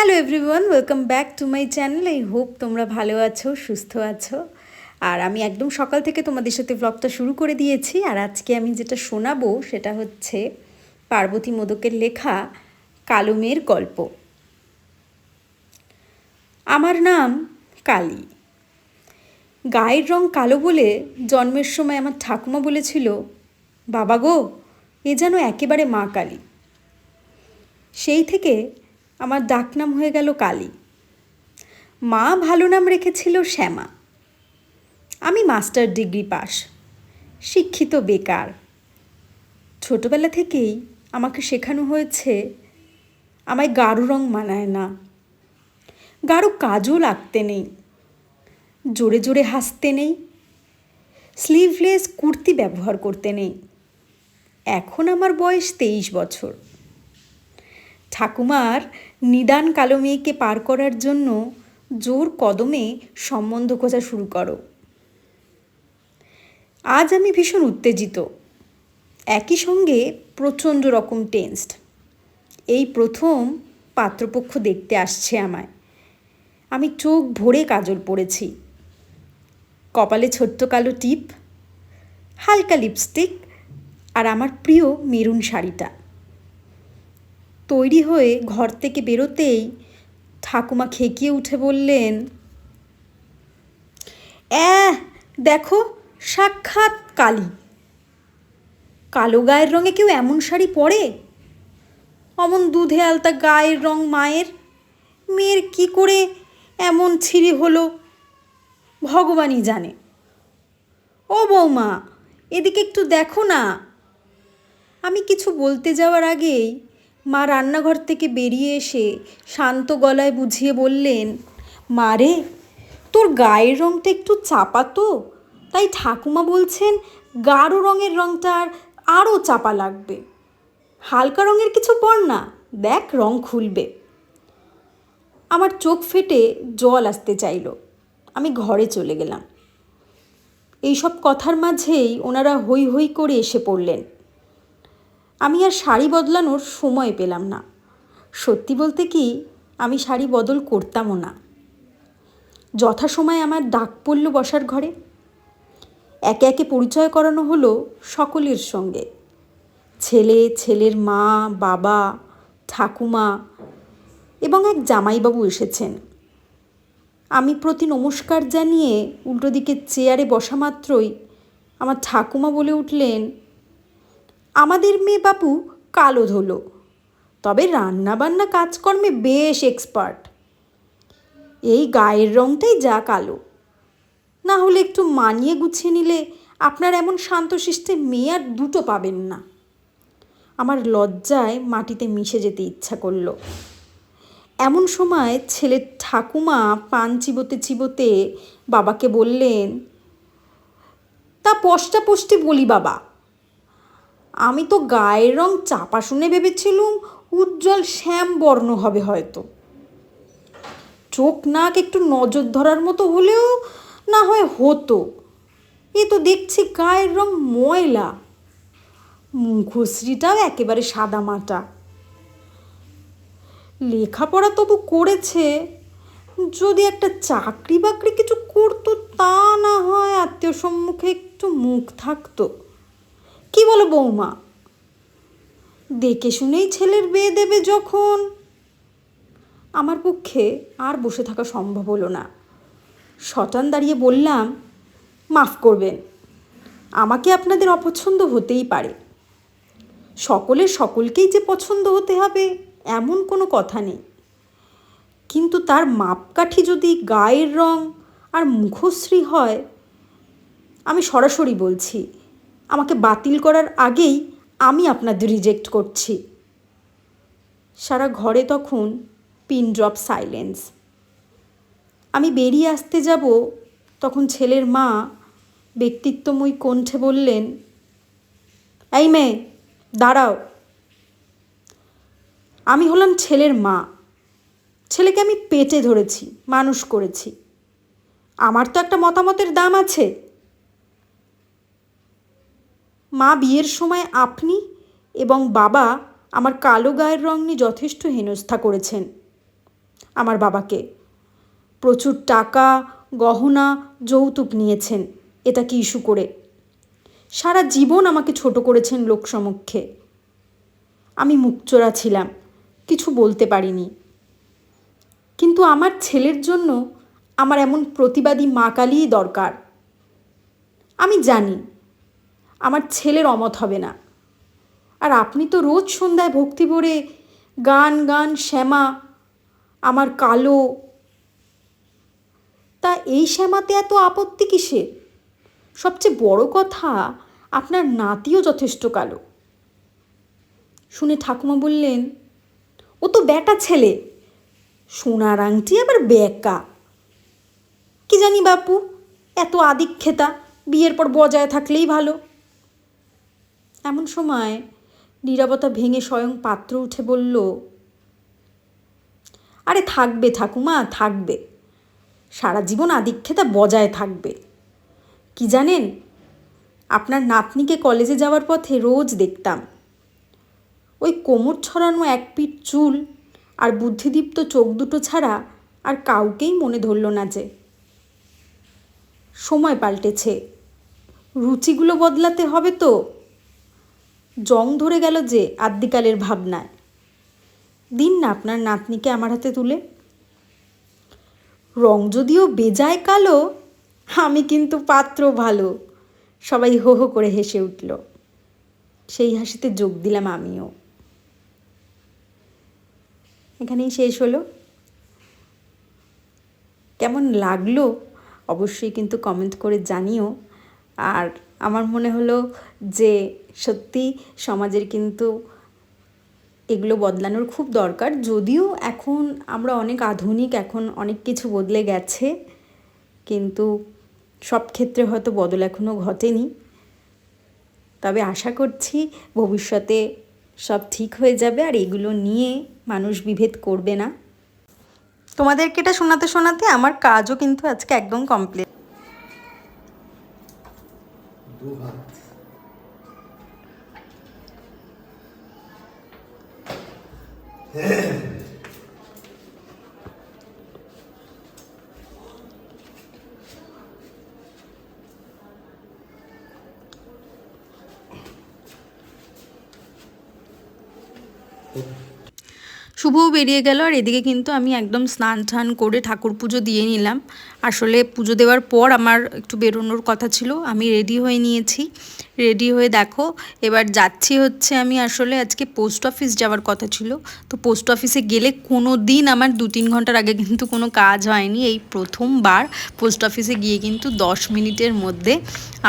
Hello everyone welcome back to my channel I hope তোমরা ভালো আছো, সুস্থ আছো। আর আমি একদম সকাল থেকে তোমাদের সাথে ব্লগটা শুরু করে দিয়েছি। আর আজকে আমি যেটা শোনাবো সেটা হচ্ছে পার্বতী মোদকের লেখা কালো মেয়ের গল্প। আমার নাম কালী। গায়ের রং কালো বলে জন্মের সময় আমার ঠাকুমা বলেছিল, বাবা গো, এ যেন একেবারে মা কালী। সেই থেকে আমার ডাকনাম হয়ে গেল কালী। মা ভালো নাম রেখেছিল শ্যামা। আমি মাস্টার ডিগ্রি পাস, শিক্ষিত বেকার। ছোটবেলা থেকেই আমাকে শেখানো হয়েছে, আমায় গাঢ় রং মানায় না। গাঢ় কাজও লাগতে নেই, জোরে জোরে হাসতে নেই স্লিভলেস কুর্তি ব্যবহার করতে নেই। এখন আমার বয়স তেইশ বছর। ঠাকুমার নিদান কালো মেয়েকে পার করার জন্য জোর কদমে সম্বন্ধ খোঁজা শুরু করো। আজ আমি ভীষণ উত্তেজিত। একই সঙ্গে প্রচণ্ড রকম টেন্সড এই প্রথম পাত্রপক্ষ দেখতে আসছে আমায়। আমি চোখ ভরে কাজল পড়েছি। কপালে ছোট্ট কালো টিপ, হালকা লিপস্টিক আর আমার প্রিয় মেরুন শাড়িটা। তৈরি হয়ে ঘর থেকে বেরোতেই ঠাকুমা খেকিয়ে উঠে বললেন, অ্যাঁ, দেখো, সাক্ষাৎ কালী। কালো গায়ের রঙে কেউ এমন শাড়ি পরে? অমন দুধে আলতা গায়ের রং মায়ের? মেয়ের কি করে এমন ছিঁড়ি হলো? ভগবানই জানে। ও বৌমা, এদিকে একটু দেখো না। আমি কিছু বলতে যাওয়ার আগেই মা রান্নাঘর থেকে বেরিয়ে এসে শান্ত গলায় বুঝিয়ে বললেন, মা রে, তোর গায়ের রঙটা একটু চাপা তো। তাই ঠাকুমা বলছেন, গাঢ় রঙের আর আরও চাপা লাগবে। হালকা রঙের কিছু পর না, দেখ রং খুলবে। আমার চোখ ফেটে জল আসতে চাইল। আমি ঘরে চলে গেলাম। এইসব কথার মাঝেই ওনারা হই হই করে এসে পড়লেন। আমি আর শাড়ি বদলানোর সময় পেলাম না। সত্যি বলতে কি, আমি শাড়ি বদল করতামও না। যথাসময়ে আমার ডাক পড়ল বসার ঘরে। একে একে পরিচয় করানো হলো সকলের সঙ্গে। ছেলে, ছেলের মা, বাবা, ঠাকুমা এবং এক জামাইবাবু এসেছেন। আমি প্রতি নমস্কার জানিয়ে উল্টো দিকে চেয়ারে বসা মাত্রই আমার ঠাকুমা বলে উঠলেন আমাদের মেয়ে বাপু কালো ধলো। তবে রান্নাবান্না কাজকর্মে বেশ এক্সপার্ট এই গায়ের রঙটাই যা কালো। না হলে একটু মানিয়ে গুছিয়ে নিলে আপনার এমন শান্তশিষ্টে মেয়ে আর দুটো পাবেন না। আমার লজ্জায় মাটিতে মিশে যেতে ইচ্ছা করল। এমন সময় ছেলের ঠাকুমা পান চিবোতে চিবোতে বাবাকে বললেন, তা পষ্টা পষ্টি বলি বাবা আমি তো গায়ের রং চাপা শুনে ভেবেছিলুম উজ্জ্বল শ্যাম বর্ণ হবে হয়তো। চোখ নাক একটু নজর ধরার মতো হলেও না হয় হতো। এ তো দেখছি গায়ের রং ময়লা। মুখশ্রীটাও একেবারে সাদা মাটা। লেখাপড়া তবু করেছে। যদি একটা চাকরি বাকরি কিছু করতো তা না হয় আত্মীয় সম্মুখে একটু মুখ থাকতো। কি বলো বৌমা? দেখে শুনেই ছেলের বিয়ে দেবে যখন। আমার পক্ষে আর বসে থাকা সম্ভব হলো না। শটান দাঁড়িয়ে বললাম, মাফ করবেন, আমাকে আপনাদের অপছন্দ হতেই পারে। সকলের সকলকেই যে পছন্দ হতে হবে, এমন কোনো কথা নেই। কিন্তু তার মাপকাঠি যদি গায়ের রং আর মুখশ্রী হয়, আমি সরাসরি বলছি আমাকে বাতিল করার আগেই আমি আপনাদের রিজেক্ট করছি। সারা ঘরে তখন পিন ড্রপ সাইলেন্স আমি বেরিয়ে আসতে যাব, তখন ছেলের মা ব্যক্তিত্বময় কণ্ঠে বললেন, এই মেয়ে, দাঁড়াও। আমি হলাম ছেলের মা। ছেলেকে আমি পেটে ধরেছি, মানুষ করেছি। আমার তো একটা মতামতের দাম আছে। মা বিয়ের সময় আপনি এবং বাবা আমার কালো গায়ের রং নিয়ে যথেষ্ট হেনস্থা করেছেন আমার বাবাকে। প্রচুর টাকা, গহনা, যৌতুক নিয়েছেন, এটা কি ইস্যু করে? সারা জীবন আমাকে ছোট করেছেন লোকসমক্ষে আমি মুখচোরা ছিলাম, কিছু বলতে পারিনি। কিন্তু আমার ছেলের জন্য আমার এমন প্রতিবাদী মা কালীই দরকার। আমি জানি আমার ছেলের অমত হবে না। আর আপনি তো রোজ সন্ধ্যায় ভক্তি ভরে গান গান, শ্যামা, আমার কালো। তা এই শ্যামাতে এত আপত্তি কিসে সবচেয়ে বড় কথা, আপনার নাতিও যথেষ্ট কালো। শুনে ঠাকুমা বললেন, ও তো ব্যাটা ছেলে, সোনার আংটি আবার বেকা। কি জানি বাপু, এত আদিক্ষেতা, বিয়ের পর বজায় থাকলেই ভালো। এমন সময় নীরবতা ভেঙে স্বয়ং পাত্র উঠে বলল, আরে থাকবে ঠাকুমা, থাকবে। সারা জীবন আদিক্ষেতা বজায় থাকবে। কি জানেন, আপনার নাতনিকে কলেজে যাওয়ার পথে রোজ দেখতাম। ওই কোমর ছড়ানো এক পিঠ চুল আর বুদ্ধিদীপ্ত চোখ দুটো ছাড়া আর কাউকেই মনে ধরল না যে। সময় পাল্টেছে। রুচিগুলো বদলাতে হবে তো। জং ধরে গেল যে আদ্যিকালের ভাবনায়। দিন না আপনার নাতনিকে আমার হাতে তুলে। রং যদিও বেজায় কালো, আমি কিন্তু পাত্র ভালো, সবাই হো হো করে হেসে উঠল। সেই হাসিতে যোগ দিলাম আমিও। এখানেই শেষ হলো। কেমন লাগল অবশ্যই কিন্তু কমেন্ট করে জানিও। আর আমার মনে হলো যে সত্যি সমাজের কিন্তু এগুলো বদলানোর খুব দরকার। যদিও এখন আমরা অনেক আধুনিক, এখন অনেক কিছু বদলে গেছে, কিন্তু সব ক্ষেত্রে হয়তো বদল এখনও ঘটেনি। তবে আশা করছি ভবিষ্যতে সব ঠিক হয়ে যাবে আর এগুলো নিয়ে মানুষ বিভেদ করবে না। তোমাদেরকে এটা শোনাতে শোনাতে আমার কাজও কিন্তু আজকে একদম কমপ্লিট দু হাত শুভও বেরিয়ে গেল আর এদিকে কিন্তু আমি একদম স্নান টান করে ঠাকুর পুজো দিয়ে নিলাম। আসলে পুজো দেওয়ার পর আমার একটু বেরোনোর কথা ছিল, আমি রেডি হয়ে নিয়েছি। রেডি হয়ে দেখো। এবার যাচ্ছি হচ্ছে আমি আসলে আজকে পোস্ট অফিস যাওয়ার কথা ছিল। তো পোস্ট অফিসে গেলে কোনো দিন আমার দু তিন ঘণ্টার আগে কিন্তু কোনো কাজ হয়নি। এই প্রথমবার পোস্ট অফিসে গিয়ে কিন্তু দশ মিনিটের মধ্যে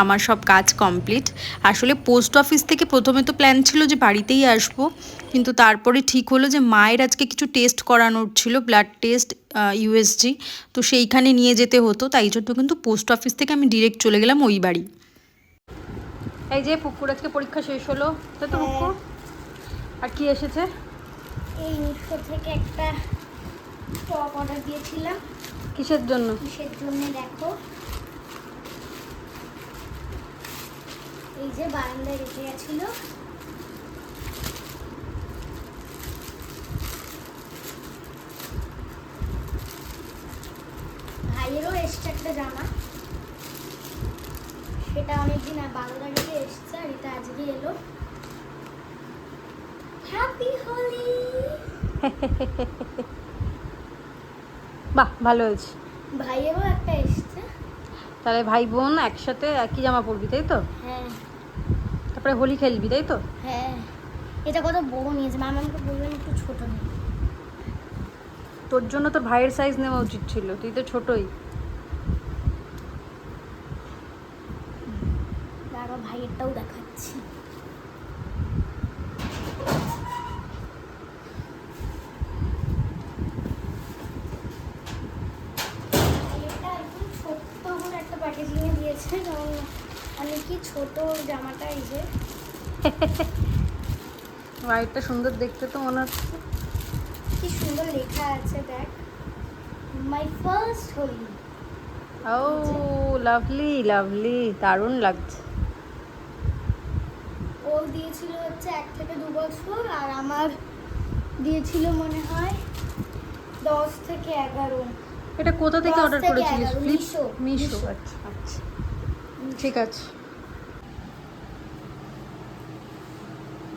আমার সব কাজ কমপ্লিট আসলে পোস্ট অফিস থেকে প্রথমে তো প্ল্যান ছিল যে বাড়িতেই আসব। কিন্তু তারপরে ঠিক হলো যে মায়ের আজকে কিছু টেস্ট করানোর ছিল ব্লাড টেস্ট ইউএসজি তো সেইখানে নিয়ে যেতে হতো। তাই জন্য কিন্তু পোস্ট অফিস থেকে আমি ডিরেক্ট চলে গেলাম ওই বাড়ি। এই যে পুকুর আজকে পরীক্ষা শেষ হলো। তাই তো পুকুর। আর কি এসেছে? এই মিশো থেকে একটা টপ অর্ডার দিয়েছিলাম। কিসের জন্য? কিসের জন্য দেখো। এই যে বারান্দায় রেখে গেছিল ভাইয়েরও এসছে একটা জামা সেটা অনেকদিন আর বারো তারিখে এসছে আর এটা আজকে এলো হ্যাপি হোলি বাহ ভালো হয়েছে। ভাইয়েরও একটা এসছে। তাহলে ভাই বোন একসাথে একই জামা পরবি তাই তো? হ্যাঁ। তারপরে হোলি খেলবি তাই তো? হ্যাঁ। এটা কত বড় নিয়েছে মামা আমাকে বললেন একটু ছোট নিয়ে। তোর জন্য তোর ভাইয়ের সাইজ নেওয়া উচিত ছিল তুই তো ছোটই দাঁড়া ভাইয়েরটাও দেখাচ্ছি ভাইয়েরটা একদম ছোট্ট করে একটা দিয়েছে কারণ অনেকই ছোট জামাটা এই যে? ভাইয়েরটা সুন্দর দেখতে তো মনে হচ্ছে। কি সুন্দর লেখা আছে দেখ। My first Holi O lovely lovely দারুণ লাগছে। ও দিয়েছিল হচ্ছে এক থেকে দু বছর আর আমার দিয়েছিল মনে হয় দশ থেকে এগারো। এটা কোথা থেকে অর্ডার করেছিলিস? মিশো, মিশো। আচ্ছা। ঠিক আছে।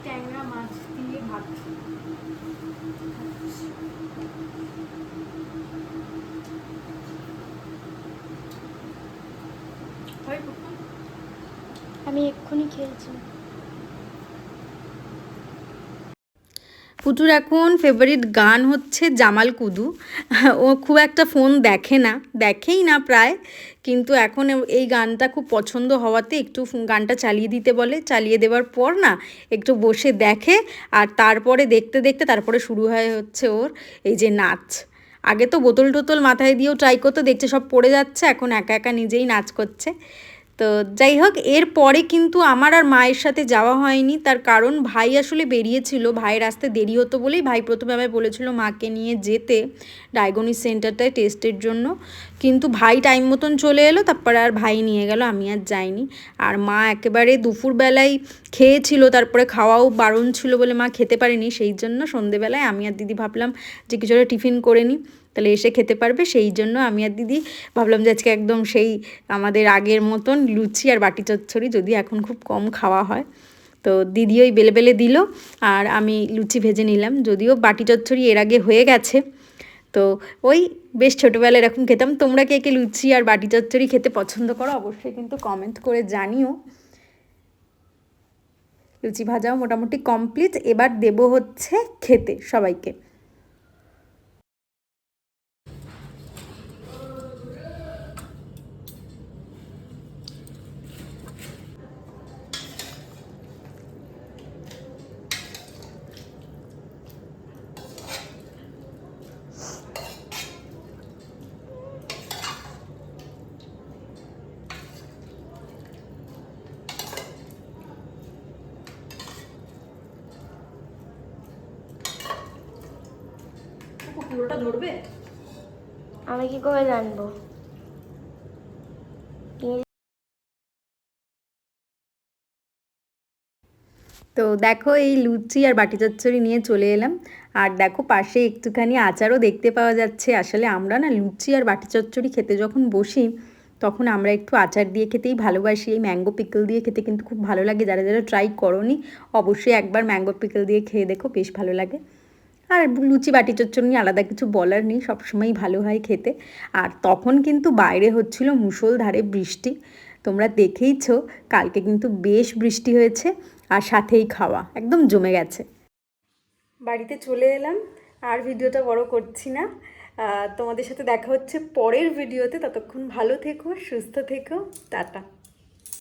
ট্যাংরা মাছ দিয়ে ভাত। আমি এক্ষুনি খেয়েছি। পুটুর এখন ফেভারিট গান হচ্ছে জামাল কুদু। ও খুব একটা ফোন দেখে না, দেখেই না প্রায়। কিন্তু এখন এই গানটা খুব পছন্দ হওয়াতে একটু গানটা চালিয়ে দিতে বলে। চালিয়ে দেওয়ার পর না একটু বসে দেখে, আর তারপরে দেখতে দেখতে তারপরে শুরু হয় হচ্ছে ওর এই যে নাচ। আগে তো বোতল টোতল মাথায় দিয়েও ট্রাই করতো, দেখছে সব পড়ে যাচ্ছে, এখন একা একা নিজেই নাচ করছে। তো যাই হোক এরপরে কিন্তু আমার আর মায়ের সাথে যাওয়া হয়নি। তার কারণ ভাই আসলে বেরিয়েছিল, ভাইয়ের আসতে দেরি হতো বলেই ভাই প্রথমে আমায় বলেছিল মাকে নিয়ে যেতে ডায়াগনিস সেন্টারটায় টেস্টের জন্য। কিন্তু ভাই টাইম মতন চলে এলো, তারপরে আর ভাই নিয়ে গেল, আমি আর যাইনি। আর মা একেবারে দুপুরবেলায় খেয়েছিল, তারপরে খাওয়াও বারণ ছিল বলে মা খেতে পারেনি, সেই জন্য সন্ধেবেলায় আমি আর দিদি ভাবলাম যে কিছুটা টিফিন করে নিই তাহলে এসে খেতে পারবে। সেই জন্য আমি আর দিদি ভাবলাম যে আজকে একদম সেই আমাদের আগের মতন লুচি আর বাটি চচ্চড়ি যদি এখন খুব কম খাওয়া হয়। তো দিদি ওই বেলে বেলে দিল আর আমি লুচি ভেজে নিলাম। যদিও বাটি চচ্চড়ি এর আগে হয়ে গেছে। তো ওই বেশ ছোটোবেলায় এরকম খেতাম। তোমরা কে কে লুচি আর বাটি চচ্চড়ি খেতে পছন্দ করো অবশ্যই কিন্তু কমেন্ট করে জানিও। লুচি ভাজাও মোটামুটি কমপ্লিট এবার দেব হচ্ছে খেতে সবাইকে। ধরবে? আমি কি করে জানব? তো দেখো এই লুচি আর বাটি চচ্চড়ি নিয়ে চলে এলাম। আর দেখো পাশে একটুখানি আচারও দেখতে পাওয়া যাচ্ছে। আসলে আমরা না লুচি আর বাটি চচ্চড়ি খেতে যখন বসি তখন আমরা একটু আচার দিয়ে খেতেই ভালোবাসি। এই ম্যাঙ্গো পিকল দিয়ে খেতে কিন্তু খুব ভালো লাগে। যারা যারা ট্রাই করনি অবশ্যই একবার ম্যাঙ্গো পিকল দিয়ে খেয়ে দেখো বেশ ভালো লাগে। আর লুচি বাটি চচ্চড়ি নিয়ে আলাদা কিছু বলার নেই, সবসময়ই ভালো হয় খেতে। আর তখন কিন্তু বাইরে হচ্ছিল মুষলধারে বৃষ্টি। তোমরা দেখেইছো, কালকে কিন্তু বেশ বৃষ্টি হয়েছে আর সাথেই খাওয়া, একদম জমে গেছে। বাড়িতে চলে এলাম, আর ভিডিওটা বড় করছি না। তোমাদের সাথে দেখা হচ্ছে পরের ভিডিওতে। ততক্ষণ ভালো থেকো, সুস্থ থেকো, টাটা।